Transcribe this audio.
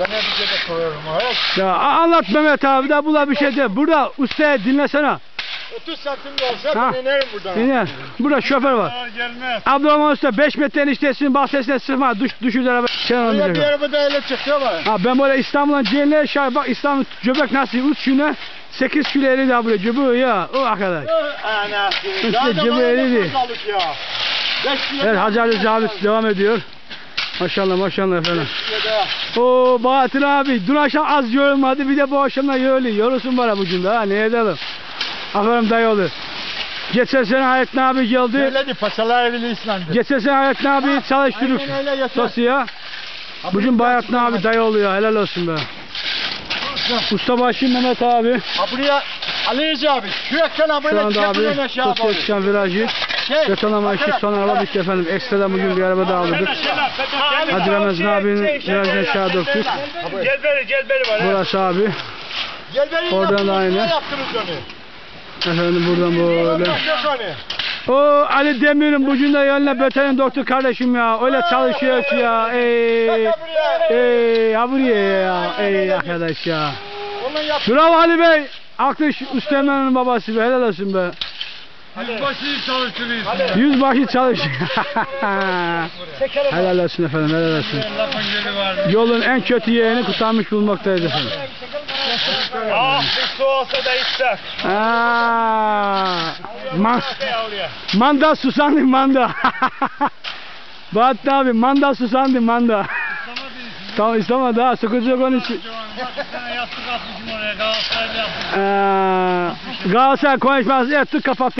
Ben ne bir şey. Evet. Ya anlat Mehmet abi de bula bir şey de. Burada ustaya dinlesene. 30 santim de olsa Ha. ben inerim buradan. Dinle. Burada şoför var. Gelmez. Abdurrahman Usta 5 metrenin iştesini bahçesine sıkma. Düş, düşür araba. Şey Buraya bir olmayacak. arabada öyle çıktı ama. Ha ben böyle İstanbul'dan Ceylin'e şahit bak İstanbul göbek nasıl 3 güne 8 kilo eri de buraya cübü ya o arkadaş. Ana. İşte cebeliydi. ya. Beş kilo Evet daha Hacı Ali fazla Zabit kaldı. devam ediyor. Maşallah maşallah efendim. Oo Bahattin abi dün akşam az yorulmadı bir de bu akşam da yoruluyor. Yorulsun bana bugün de ha ne edelim. Aferin dayıoğlu. Geçen sene Hayrettin abi geldi. Söyledi paçalar evli İslam'dı. Geçen sene Hayrettin abi çalıştırdık Aynen öyle. Sosya. Bugün Bahattin abi dayı oluyor helal olsun be. Ustabaşı Mehmet abi. Ha buraya Ali abi şu ekran Şu buraya anda abi Sosya çıkan virajı. Şey, Betonlama işi son araba bitti efendim. Ekstradan bugün bir araba daha aldık. Hacı Ramazan abinin virajını aşağı döktük. Celberi celberi var. Burası abi. Gel beni Oradan da aynı. Efendim buradan böyle. O Ali Demir'in bugün de yanına beterin doktor kardeşim ya. Öyle çalışıyor ki ya. Ey. Ey ha buraya ya. Ey arkadaş ya. Bravo Ali Bey. Akış Üstemen'in babası be. Helal olsun be. Yüzbaşıyı çalıştırıyorsun. Yüzbaşı çalışıyor. helal olsun efendim. Helal olsun. Yolun en kötü yerini kurtarmış bulmaktayız efendim. Ah bir su olsa da içsek. Man, manda susandı manda. Bahattin abi manda susandı manda. tamam isteme daha sıkıcı onun için. Galatasaray konuşması ettik kapattık.